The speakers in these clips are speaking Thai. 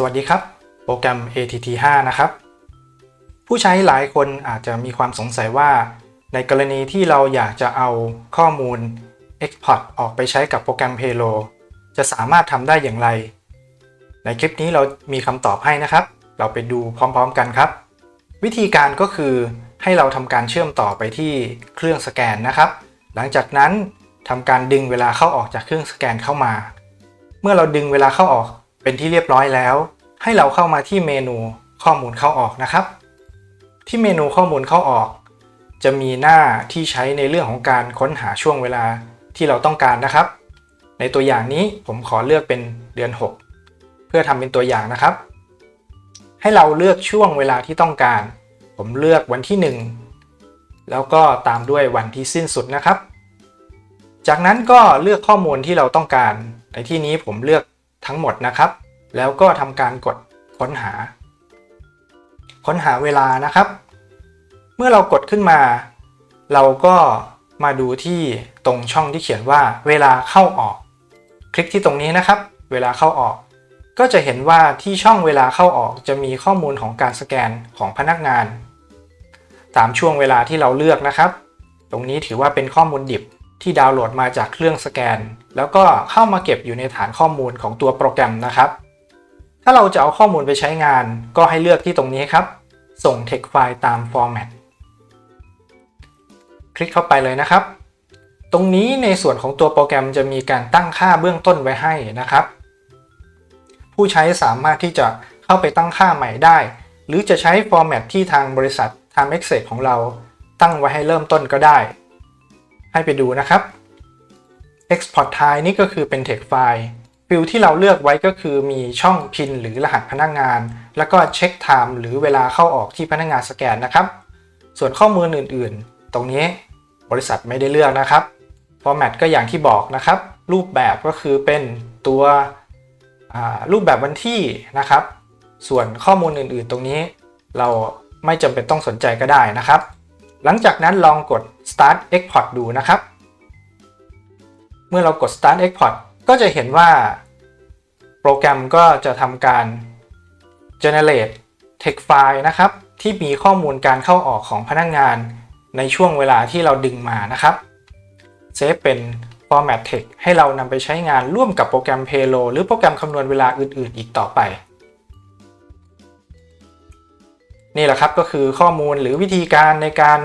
สวัสดีครับ โปรแกรม ATT5 นะครับ ผู้ใช้หลายคนอาจจะมีความสงสัยว่า ในกรณีที่เราอยากจะเอาข้อมูล Export ออกไปใช้กับโปรแกรม Paylo จะสามารถทำได้อย่างไร ในคลิปนี้เรามีคำตอบให้นะครับ เราไปดูพร้อมๆกันครับ วิธีการก็คือให้เราทำการเชื่อมต่อไปที่เครื่องสแกนนะครับ หลังจากนั้นทำการดึงเวลาเข้าออกจากเครื่องสแกนเข้ามา เมื่อเราดึงเวลาเข้าออก เป็นที่เรียบร้อยแล้ว ให้เราเข้ามาที่เมนูข้อมูลเข้าออกนะครับ ที่เมนูข้อมูลเข้าออก จะมีหน้าที่ใช้ในเรื่องของการค้นหาช่วงเวลาที่เราต้องการนะครับ ในตัวอย่างนี้ผมขอเลือกเป็นเดือน 6 เพื่อทำเป็นตัวอย่างนะครับ ให้เราเลือกช่วงเวลาที่ต้องการ ผมเลือกวันที่ 1 แล้วก็ตามด้วยวันที่สิ้นสุดนะครับ จากนั้นก็เลือกข้อมูลที่เราต้องการ ในที่นี้ผมเลือกทั้งหมดนะครับ แล้วก็ทำการกดค้นหา ค้นหาเวลานะครับ เมื่อเรากดขึ้นมา เราก็มาดูที่ตรงช่องที่เขียนว่าเวลาเข้าออก คลิกที่ตรงนี้นะครับ เวลาเข้าออก ก็จะเห็นว่าที่ช่องเวลาเข้าออกจะมีข้อมูลของการสแกนของพนักงาน ตามช่วงเวลาที่เราเลือกนะครับ ตรงนี้ถือว่าเป็นข้อมูลดิบที่ดาวน์โหลดมาจากเครื่องสแกน แล้วก็เข้ามาเก็บอยู่ในฐานข้อมูลของตัวโปรแกรมนะครับ ถ้าเราจะเอาข้อมูลไปใช้งานก็ให้เลือกที่ตรงนี้ครับ ส่ง text ไฟล์ตาม format คลิกเข้าไปเลยนะครับ ตรงนี้ในส่วนของตัวโปรแกรมจะมีการตั้งค่าเบื้องต้นไว้ให้นะครับ ผู้ใช้สามารถที่จะเข้าไปตั้งค่าใหม่ได้ หรือจะใช้ format ที่ทางบริษัท Time e x a c ของเราตั้งไว้ให้เริ่มต้นก็ได้ ให้ไปดูนะครับ Export Type นี่ก็คือเป็น text ไฟิลที่เราเลือกไว้ก็คือมีช่องพินหรือรหัสพนักงาน แล้วก็เช็คไทม์หรือเวลาเข้าออกที่พนักงานสแกนนะครับ ส่วนข้อมูลอื่นๆ ตรงนี้บริษัทไม่ได้เลือกนะครับ Format ก็อย่างที่บอกนะครับ รูปแบบก็คือเป็นตัวรูปแบบวันที่นะครับ ส่วนข้อมูลอื่นๆ ตรงนี้ เราไม่จำเป็นต้องสนใจก็ได้นะครับ หลังจากนั้นลองกด start export ดูนะครับ เมื่อเรากด start export ก็จะเห็นว่า รแกรมก็จะทำการ generate text file นะครับ ที่มีข้อมูลการเข้าออกของพนักงงานในช่วงเวลาที่เราดึงมานะครับเซฟเป็น format text ให้เรานำไปใช้งานร่วมกับโปรแกรม Paylo หรือโปรแกรมคำนวณเวลาอื่น ๆ อีกต่อไป นี่แหละครับก็คือข้อมูลหรือวิธีการในการ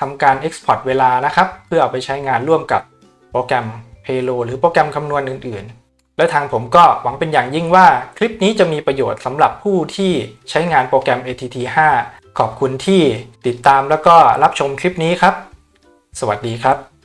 ทำการ export เวลานะครับ เพื่อเอาไปใช้งานร่วมกับโปรแกรม Paylo หรือโปรแกรมคำนวณอื่น ๆ และทางผมก็หวังเป็นอย่างยิ่งว่าคลิปนี้จะมีประโยชน์สำหรับผู้ที่ใช้งานโปรแกรม ATT5 ขอบคุณที่ติดตามแล้วก็รับชมคลิปนี้ครับ สวัสดีครับ